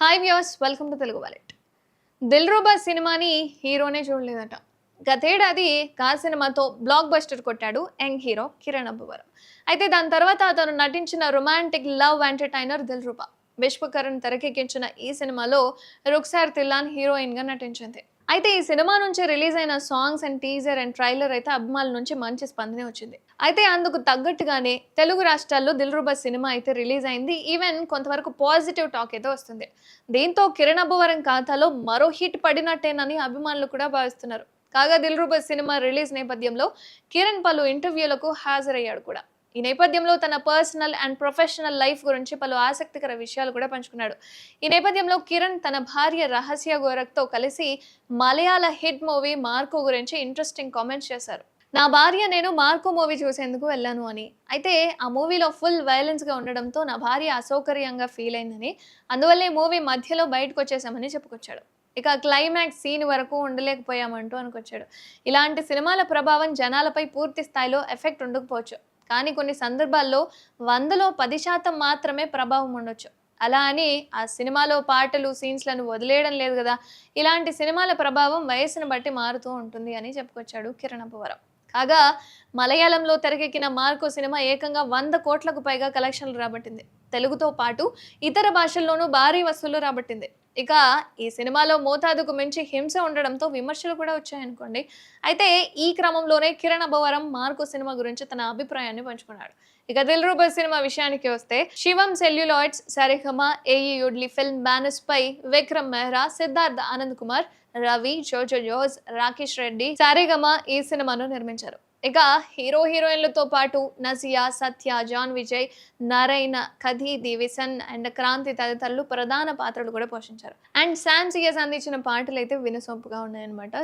Hi views welcome to Telugu wallet Dil Ruba సినిమాని హీరోనే చూడలేదట. గతేడాది కా సినిమాతో బ్లాక్ బస్టర్ కొట్టాడు యంగ్ హీరో కిరణ్ అబ్బవరం. అయితే దాని తర్వాత అతను నటించిన romantic love entertainer Dil Ruba Vishwa Karan తెరకెక్కించిన ఈ సినిమాలో రుక్సార్ తిల్లాన్ హీరోయిన్గా నటించింది. అయితే ఈ సినిమా నుంచి రిలీజ్ అయిన songs and teaser and trailer అయితే అభిమానుల నుంచి మంచి స్పందనే వచ్చింది. అయితే అందుకు తగ్గట్టుగానే తెలుగు రాష్ట్రాల్లో దిల్రుబా సినిమా అయితే రిలీజ్ అయింది. ఈవెన్ కొంతవరకు పాజిటివ్ టాక్ అయితే వస్తుంది. దీంతో కిరణ్ అబ్బవరం ఖాతాలో మరో హిట్ పడినట్టేనని అభిమానులు కూడా భావిస్తున్నారు. కాగా దిల్రుబా సినిమా రిలీజ్ నేపథ్యంలో కిరణ్ పలు ఇంటర్వ్యూలకు హాజరయ్యాడు కూడా. ఈ నేపథ్యంలో తన పర్సనల్ అండ్ ప్రొఫెషనల్ లైఫ్ గురించి పలు ఆసక్తికర విషయాలు కూడా పంచుకున్నాడు. ఈ నేపథ్యంలో కిరణ్ తన భార్య రహస్య గోరఖ్తో కలిసి మలయాళ హిట్ మూవీ మార్కో గురించి ఇంట్రెస్టింగ్ కామెంట్స్ చేశారు. నా భార్య నేను మార్కో మూవీ చూసేందుకు వెళ్ళాను అని. అయితే ఆ మూవీలో ఫుల్ వైలెన్స్గా ఉండడంతో నా భార్య అసౌకర్యంగా ఫీల్ అయిందని అందువల్లే మూవీ మధ్యలో బయటకు వచ్చేసామని చెప్పుకొచ్చాడు. ఇక క్లైమాక్స్ సీన్ వరకు ఉండలేకపోయామంటూ అనుకొచ్చాడు. ఇలాంటి సినిమాల ప్రభావం జనాలపై పూర్తి స్థాయిలో ఎఫెక్ట్ ఉండకపోవచ్చు. కానీ కొన్ని సందర్భాల్లో వందలో పది శాతం మాత్రమే ప్రభావం ఉండొచ్చు. అలా అని ఆ సినిమాలో పాటలు సీన్స్లను వదిలేయడం లేదు కదా. ఇలాంటి సినిమాల ప్రభావం వయసును బట్టి మారుతూ ఉంటుంది అని చెప్పుకొచ్చాడు కిరణ్ అప్పవరం కాగా మలయాళంలో తెరకెక్కిన మార్కో సినిమా ఏకంగా వంద కోట్లకు పైగా కలెక్షన్లు రాబట్టింది. తెలుగుతో పాటు ఇతర భాషల్లోనూ భారీ వసూళ్ళు రాబట్టింది. ఇక ఈ సినిమాలో మోతాదుకు మించి హింస ఉండడంతో విమర్శలు కూడా వచ్చాయనుకోండి. అయితే ఈ క్రమంలోనే కిరణ్ అబ్బవరం మార్కు సినిమా గురించి తన అభిప్రాయాన్ని పంచుకున్నాడు. ఇక దిల్ రూబర్ సినిమా విషయానికి వస్తే శివం సెల్యులాయిడ్స్ సరిగమ ఏఈయుడ్లీ ఫిల్మ్ బ్యానర్స్ పై విక్రమ్ మెహ్రా సిద్ధార్థ్ ఆనంద్ కుమార్ రవి జోజో జోజ్ రాకేష్ రెడ్డి సారేగమ ఈ సినిమాను నిర్మించారు. ఇక హీరో హీరోయిన్లతో పాటు నజియా సత్య జాన్ విజయ్ నారాయణ కథి దివిసన్ అండ్ క్రాంతి తదితరులు ప్రధాన పాత్రలు కూడా పోషించారు. అండ్ శాన్ సియస్ అందించిన పాటలు అయితే వినసొంపుగా ఉన్నాయన్నమాట.